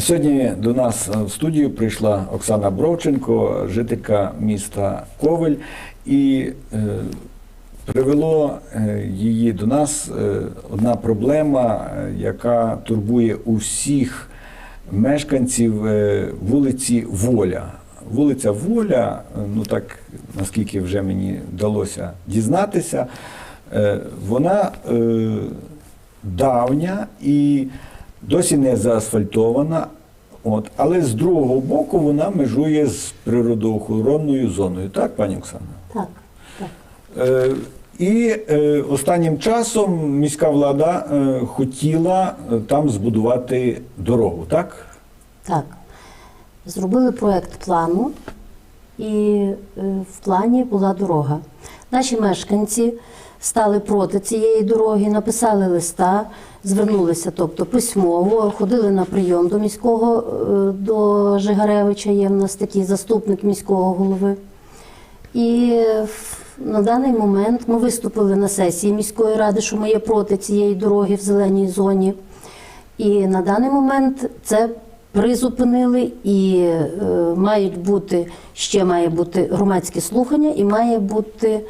Сьогодні до нас в студію прийшла Оксана Бровченко, жителька міста Ковель, і е, привело е, її до нас е, одна проблема, е, яка турбує усіх мешканців е, вулиці Воля. Вулиця Воля, е, ну так наскільки вже мені вдалося дізнатися, е, вона е, давня і досі не заасфальтована. От, але з другого боку вона межує з природоохоронною зоною. Так, пані Оксана? Так, так. Е, і е, останнім часом міська влада е, хотіла е, там збудувати дорогу, так? Так. Зробили проєкт плану, і е, в плані була дорога. Наші мешканці стали проти цієї дороги, написали листа, звернулися, тобто письмово, ходили на прийом до міського е, до Жигаревича, є в нас такий заступник міського голови. І на даний момент ми виступили на сесії міської ради, що ми є проти цієї дороги в зеленій зоні. І на даний момент це призупинили, і е, мають бути ще має бути громадське слухання, і має бути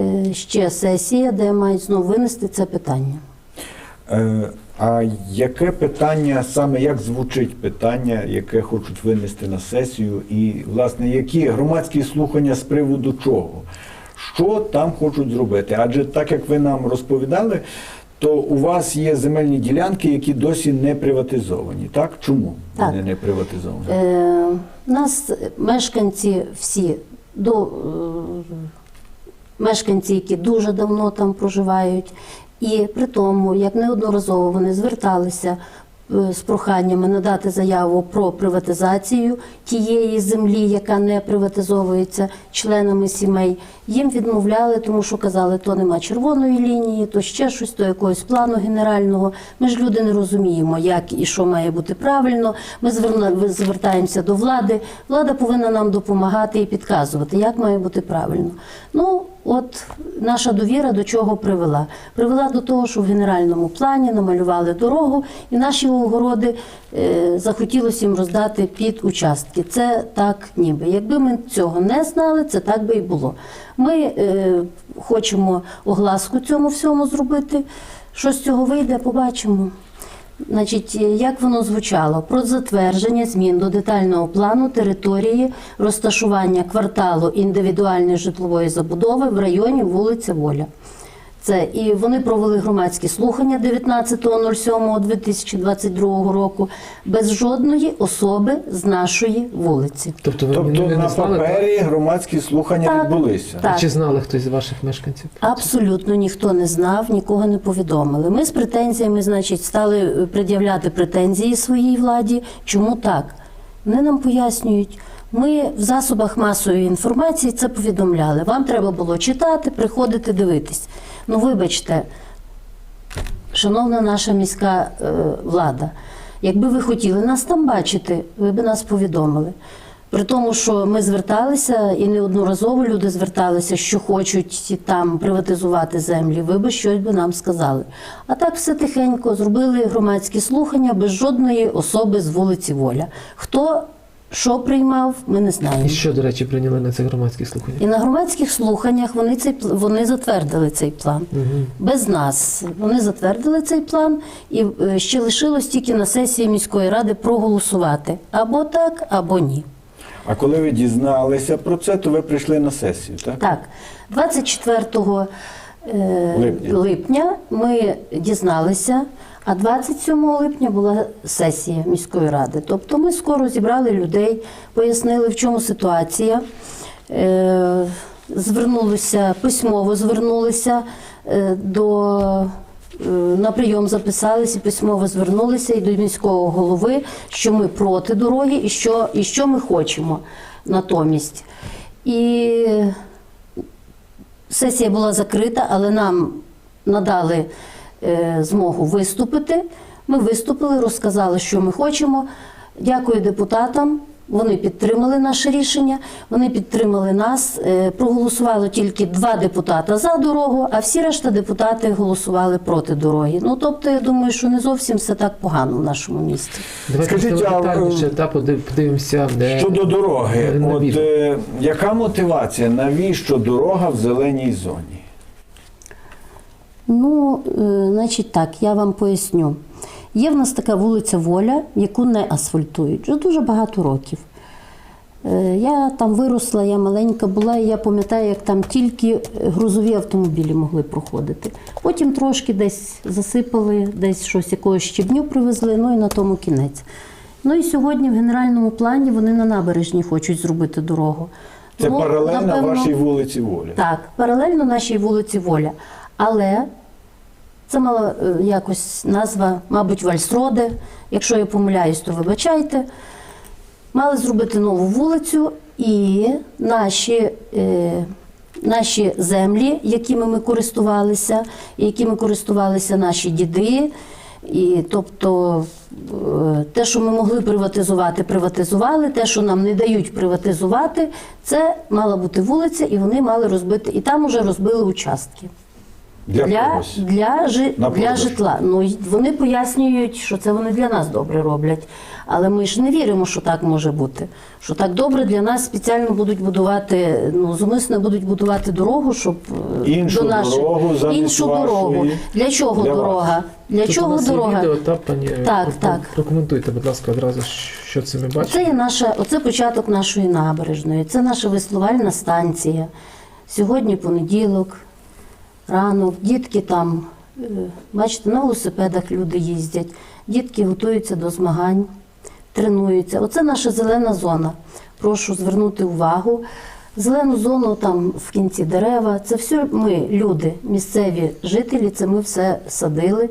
е, ще сесія, де мають знову винести це питання. Е, а яке питання, саме як звучить питання, яке хочуть винести на сесію, і, власне, які громадські слухання з приводу чого? Що там хочуть зробити? Адже так як ви нам розповідали, то у вас є земельні ділянки, які досі не приватизовані. Так? Чому Так. вони не приватизовані? Е, у нас мешканці всі до е, мешканці, які дуже давно там проживають, і при тому, як неодноразово вони зверталися з проханнями надати заяву про приватизацію тієї землі, яка не приватизовується членами сімей, їм відмовляли, тому що казали, то нема червоної лінії, то ще щось, то якогось плану генерального. Ми ж люди не розуміємо, як і що має бути правильно. Ми звертаємося до влади. Влада повинна нам допомагати і підказувати, як має бути правильно. Ну, от наша довіра до чого привела? Привела до того, що в генеральному плані намалювали дорогу, і наші огороди е, захотілося їм роздати під участки. Це так, ніби. Якби ми цього не знали, це так би і було. Ми е, хочемо огласку цьому всьому зробити. Що з цього вийде, побачимо. Значить, як воно звучало? Про затвердження змін до детального плану території розташування кварталу індивідуальної житлової забудови в районі вулиця Воля. Це і вони провели громадські слухання 19.07.2022 року без жодної особи з нашої вулиці. Тобто ви Тобто не, на знали, папері громадські слухання Так. відбулися. Так. чи знали хтось з ваших мешканців? Абсолютно ніхто не знав, нікого не повідомили. Ми з претензіями, значить, стали пред'являти претензії своїй владі. Чому так? Вони нам пояснюють. Ми в засобах масової інформації це повідомляли. Вам треба було читати, приходити, дивитись. Ну, вибачте, шановна наша міська е, влада, якби ви хотіли нас там бачити, ви б нас повідомили. При тому, що ми зверталися і неодноразово люди зверталися, що хочуть там приватизувати землі, ви би щось би нам сказали. А так все тихенько зробили громадські слухання без жодної особи з вулиці Воля. Хто що приймав, ми не знаємо. І що, до речі, прийняли на цих громадських слуханнях? І на громадських слуханнях вони цей пл- вони затвердили цей план без нас. Вони затвердили цей план, і е, ще лишилось тільки на сесії міської ради проголосувати або так, або ні. А коли ви дізналися про це, то ви прийшли на сесію, так? Так, 24 е, Липня. липня ми дізналися, а 27 липня була сесія міської ради. Тобто ми скоро зібрали людей, пояснили, в чому ситуація. Е, Звернулися письмово, звернулися е, до е, на прийом записались і письмово звернулися і до міського голови, що ми проти дороги і що, і що ми хочемо натомість. І сесія була закрита, але нам надали змогу виступити. Ми виступили, розказали, що ми хочемо. Дякую депутатам. Вони підтримали наше рішення, вони підтримали нас. Е, Проголосувало тільки два депутата за дорогу, а всі решта депутати голосували проти дороги. Ну тобто, я думаю, що не зовсім все так погано в нашому місті. Давайте Скажіть, а, е, та подивимося, де Щодо дороги, от е, яка мотивація? Навіщо дорога в зеленій зоні? Ну, е, значить так, я вам поясню. Є в нас така вулиця Воля, яку не асфальтують вже дуже багато років. Е, Я там виросла, я маленька була, і я пам'ятаю, як там тільки грузові автомобілі могли проходити. Потім трошки десь засипали, десь щось якогось щебню привезли, ну і на тому кінець. Ну і сьогодні в генеральному плані вони на набережні хочуть зробити дорогу. Це Ну, паралельно напевно, вашій вулиці Волі. так, паралельно нашій вулиці Воля. Але це мала е, якось назва, мабуть, Вальсроде. Якщо я помиляюсь, то вибачайте. Мали зробити нову вулицю, і наші, е, наші землі, якими ми користувалися, якими користувалися наші діди. І тобто е, те, що ми могли приватизувати, приватизували. Те, що нам не дають приватизувати, це мала бути вулиця, і вони мали розбити. І там уже розбили участки Для, для, когось. для, жи, На для продаж. житла. Ну й вони пояснюють, що це вони для нас добре роблять. Але ми ж не віримо, що так може бути. Що так добре для нас спеціально будуть будувати, ну зумисно будуть будувати дорогу, щоб е, Іншу до наших дорогу замість іншу вашої. дорогу. Для чого Для вас. дорога? Для Тут у чого нас є дорога? відео, та пані Так, про- так. прокоментуйте, будь ласка, одразу що це ми бачимо. Це є наша, оце початок нашої набережної, це наша веслувальна станція. Сьогодні понеділок, ранок, дітки там, е, бачите, на велосипедах люди їздять, дітки готуються до змагань, тренуються. Оце наша зелена зона. Прошу звернути увагу. Зелену зону там в кінці дерева. Це все ми, люди, місцеві жителі, це ми все садили.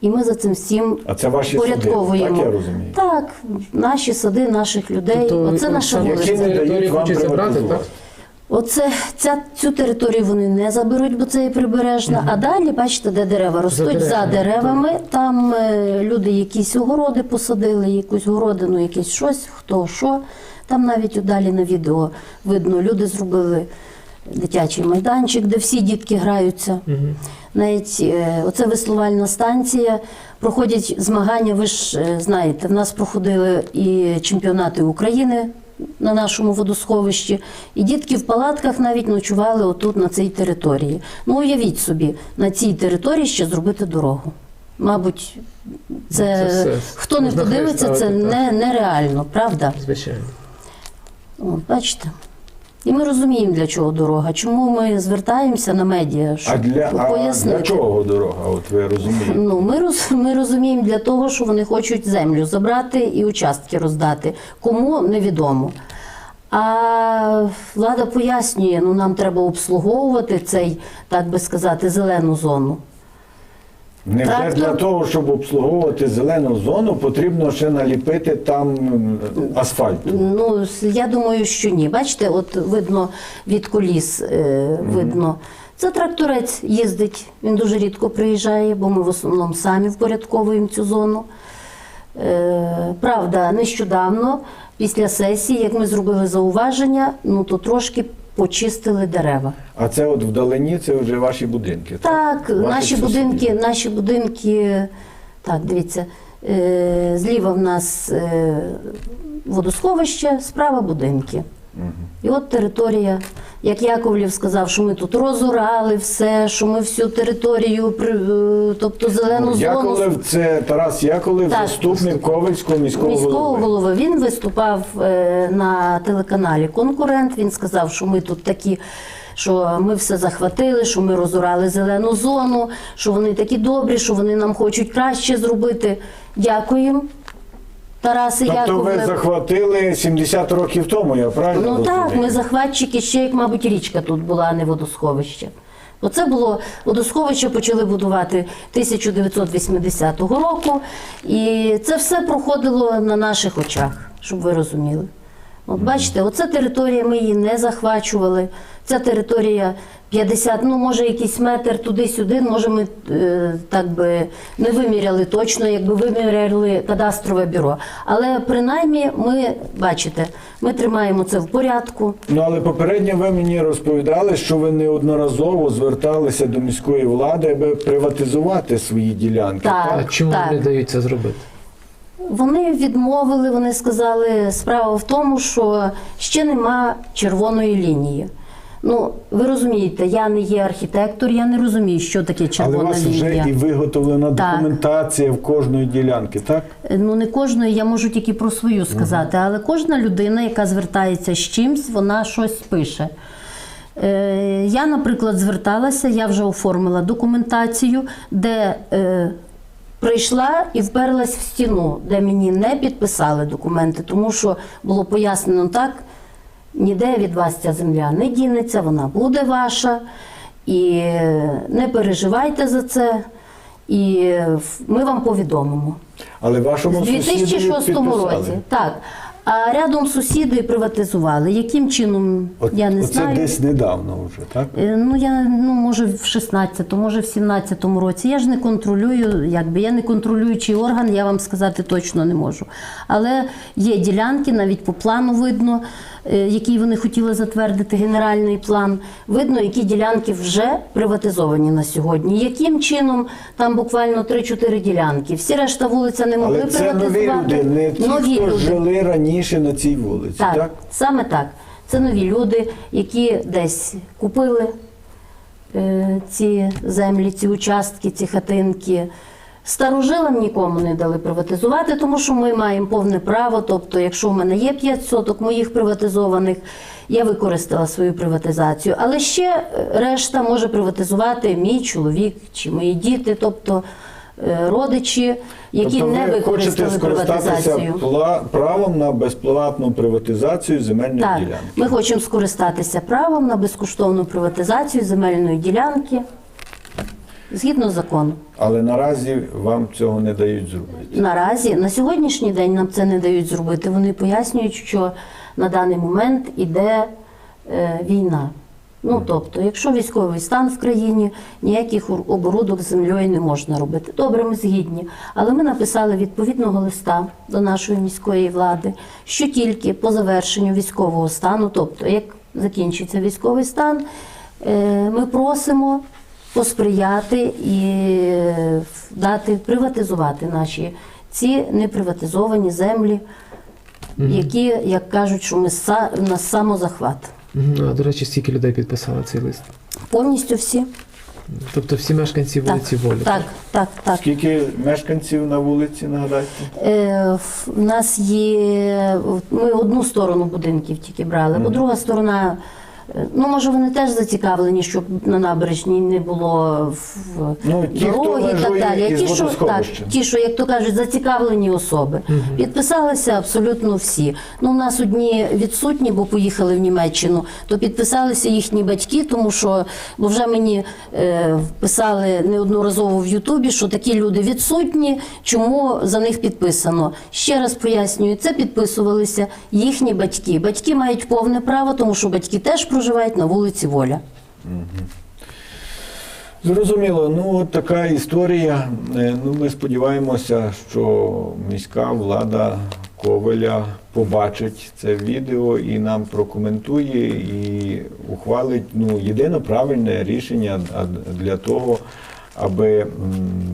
І ми за цим всім А це ваші сади, так я розумію. Так, наші сади, наших людей. Тобто, Оце наша саме Які не дають вам приватизувати. так? Оце ця цю територію вони не заберуть, бо це є прибережна. А далі, бачите, де дерева ростуть за, деревами, деревами. Там е, люди якісь огороди посадили, якусь городину, якесь щось, хто що. Там навіть далі на відео видно, люди зробили дитячий майданчик, де всі дітки граються. Мгм. Навіть е, оце веслувальна станція. Проходять змагання. Ви ж е, знаєте, в нас проходили і чемпіонати України на нашому водосховищі, і дітки в палатках навіть ночували отут на цій території. Ну уявіть собі, на цій території ще зробити дорогу. Мабуть, це, Це хто не подивиться, це не, нереально, правда? Звичайно. О, бачите. І ми розуміємо, для чого дорога. Чому ми звертаємося на медіа, щоб А для, а для чого дорога? От ви розумієте? Ну, ми, роз, ми розуміємо для того, що вони хочуть землю забрати і участки роздати. Кому невідомо. А влада пояснює, ну нам треба обслуговувати цей, так би сказати, зелену зону. Невже Трактор- для того, щоб обслуговувати зелену зону, потрібно ще наліпити там м, асфальту. Ну, я думаю, що ні. Бачите, от видно від коліс, е, видно. Це тракторець їздить, він дуже рідко приїжджає, бо ми в основному самі впорядковуємо цю зону. Е, правда, нещодавно, після сесії, як ми зробили зауваження, ну то трошки почистили дерева. А це от вдалині це вже ваші будинки. Так, Ваших наші сусіди. будинки, наші будинки, так, дивіться, е, зліва в нас е, водосховище, справа будинки. І от територія, як Яковлів сказав, що ми тут розорали все, що ми всю територію, е, тобто зелену зону Яковлев, це Тарас Яковлев, Так. заступник Ковальського міського, міського голови. голови. Він виступав е, на телеканалі Конкурент. Він сказав, що ми тут такі. Що ми все захватили, що ми розорали зелену зону, що вони такі добрі, що вони нам хочуть краще зробити. Дякуємо, Тараси Тобто ви Яковлев. захватили 70 років тому, я правильно Ну так, ми захватчики ще як, мабуть, річка тут була, а не водосховище. Оце було водосховище почали будувати 1980 року, і це все проходило на наших очах, щоб ви розуміли. От бачите, оця територія ми її не захвачували. Ця територія 50, ну може якийсь метр туди-сюди, може ми е, так би не виміряли точно, якби виміряли кадастрове бюро. Але принаймні ми бачите, ми тримаємо це в порядку. Ну але попередньо ви мені розповідали, що ви неодноразово зверталися до міської влади, аби приватизувати свої ділянки. Так. А чому так. не дають це зробити? Вони відмовили, вони сказали, справа в тому, що ще нема червоної лінії. Ну, ви розумієте, я не є архітектор, я не розумію, що таке Але у червона вас лінія. вже і виготовлена Так. документація в кожної ділянки, так? Ну, не кожної, я можу тільки про свою сказати, але кожна людина, яка звертається з чимсь, вона щось пише. Е, я, наприклад, зверталася, я вже оформила документацію, де е, прийшла і вперлась в стіну, де мені не підписали документи, тому що було пояснено так, ніде від вас ця земля не дінеться, вона буде ваша. І не переживайте за це, і ми вам повідомимо. Але вашому сусіду 2006 році, так. А рядом сусіди приватизували. Яким чином, От, я не оце знаю. десь недавно вже, так? Е, Ну, я ну може в 16-му, може в 17-му році. Я ж не контролюю, якби я не контролюючий орган, я вам сказати точно не можу. Але є ділянки, навіть по плану видно, який вони хотіли затвердити, генеральний план. Видно, які ділянки вже приватизовані на сьогодні. Яким чином там буквально 3-4 ділянки. Всі решта вулиця не могли Але це нові приватизувати. люди, не ті, Нові хто люди. жили раніше на цій вулиці, так? Так, саме так. Це нові люди, які десь купили е, ці землі, ці участки, ці хатинки. Старожилам нікому не дали приватизувати, тому що ми маємо повне право. Тобто, якщо в мене є 5 соток моїх приватизованих, я використала свою приватизацію. Але ще е, решта може приватизувати мій чоловік чи мої діти, тобто е, родичі, які тобто не використали приватизацію. правом на безплатну приватизацію земельної Так, ділянки. ми хочемо скористатися правом на безкоштовну приватизацію земельної ділянки згідно закону. Але наразі вам цього не дають зробити. Наразі на сьогоднішній день нам це не дають зробити. Вони пояснюють, що на даний момент іде е, війна. Ну тобто, якщо військовий стан в країні, ніяких оборудок з землею не можна робити. Добре, ми згідні. Але ми написали відповідного листа до нашої міської влади, що тільки по завершенню військового стану, тобто як закінчиться військовий стан, е, ми просимо посприяти і е, дати приватизувати наші ці неприватизовані землі, які, як кажуть, що ми са- нас самозахват. А до речі, стільки людей підписали цей лист. Повністю всі. Тобто всі мешканці вулиці Волі. Так, так, так. Скільки мешканців на вулиці, нагадайте? Е, в- У нас є. Ми одну сторону будинків тільки брали, бо друга сторона. Ну, може, вони теж зацікавлені, щоб на набережній не було в Ну, ті, дороги і так далі. А ті, що, так, ті, що, як то кажуть, зацікавлені особи. Підписалися абсолютно всі. Ну, у нас одні відсутні, бо поїхали в Німеччину, то підписалися їхні батьки, тому що бо вже мені е, писали неодноразово в Ютубі, що такі люди відсутні, чому за них підписано. Ще раз пояснюю, це підписувалися їхні батьки. Батьки мають повне право, тому що батьки теж проживають на вулиці Воля. Зрозуміло, ну от така історія. Е, Ну, ми сподіваємося, що міська влада Ковеля побачить це відео і нам прокоментує і ухвалить ну, єдине правильне рішення для того, аби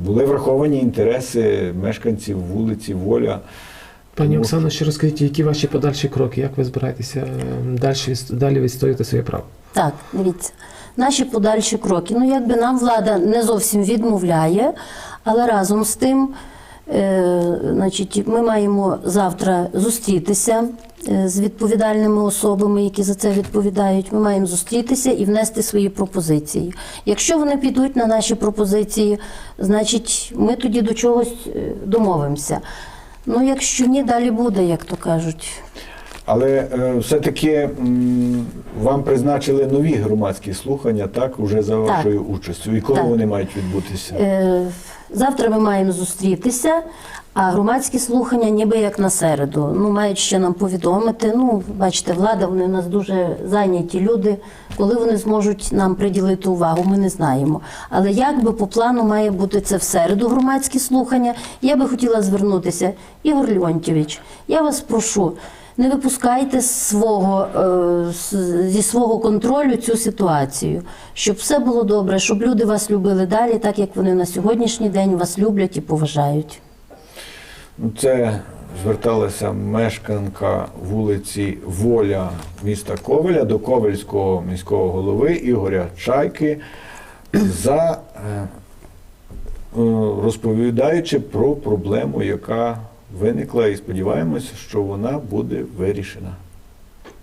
були враховані інтереси мешканців вулиці Воля. Пані Тому Оксано, ще розкажіть, які ваші подальші кроки? Як ви збираєтеся е, далі, далі відстоювати своє право? Так, дивіться, наші подальші кроки. Ну, якби нам влада не зовсім відмовляє, але разом з тим, е, значить, ми маємо завтра зустрітися е, з відповідальними особами, які за це відповідають. Ми маємо зустрітися і внести свої пропозиції. Якщо вони підуть на наші пропозиції, значить, ми тоді до чогось е, домовимося. Ну, якщо ні, далі буде, як то кажуть. Але е, все-таки вам призначили нові громадські слухання, так, уже за вашою участю. І коли Так. вони мають відбутися? Е, Завтра ми маємо зустрітися, а громадські слухання ніби як на середу. Ну, мають ще нам повідомити. Ну, бачите, влада, вони у нас дуже зайняті люди. Коли вони зможуть нам приділити увагу, ми не знаємо. Але як би по плану має бути це в середу громадські слухання, я би хотіла звернутися. Ігор Леонтьович, я вас прошу. Не випускайте свого, е, зі свого контролю цю ситуацію, щоб все було добре, щоб люди вас любили далі, так як вони на сьогоднішній день вас люблять і поважають. Це зверталася мешканка вулиці Воля міста Ковеля до Ковельського міського голови Ігоря Чайки за е, е, розповідаючи про проблему, яка виникла, і сподіваємося, що вона буде вирішена.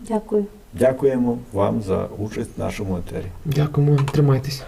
Дякую. Дякуємо вам за участь в нашому етері. Дякуємо, тримайтесь.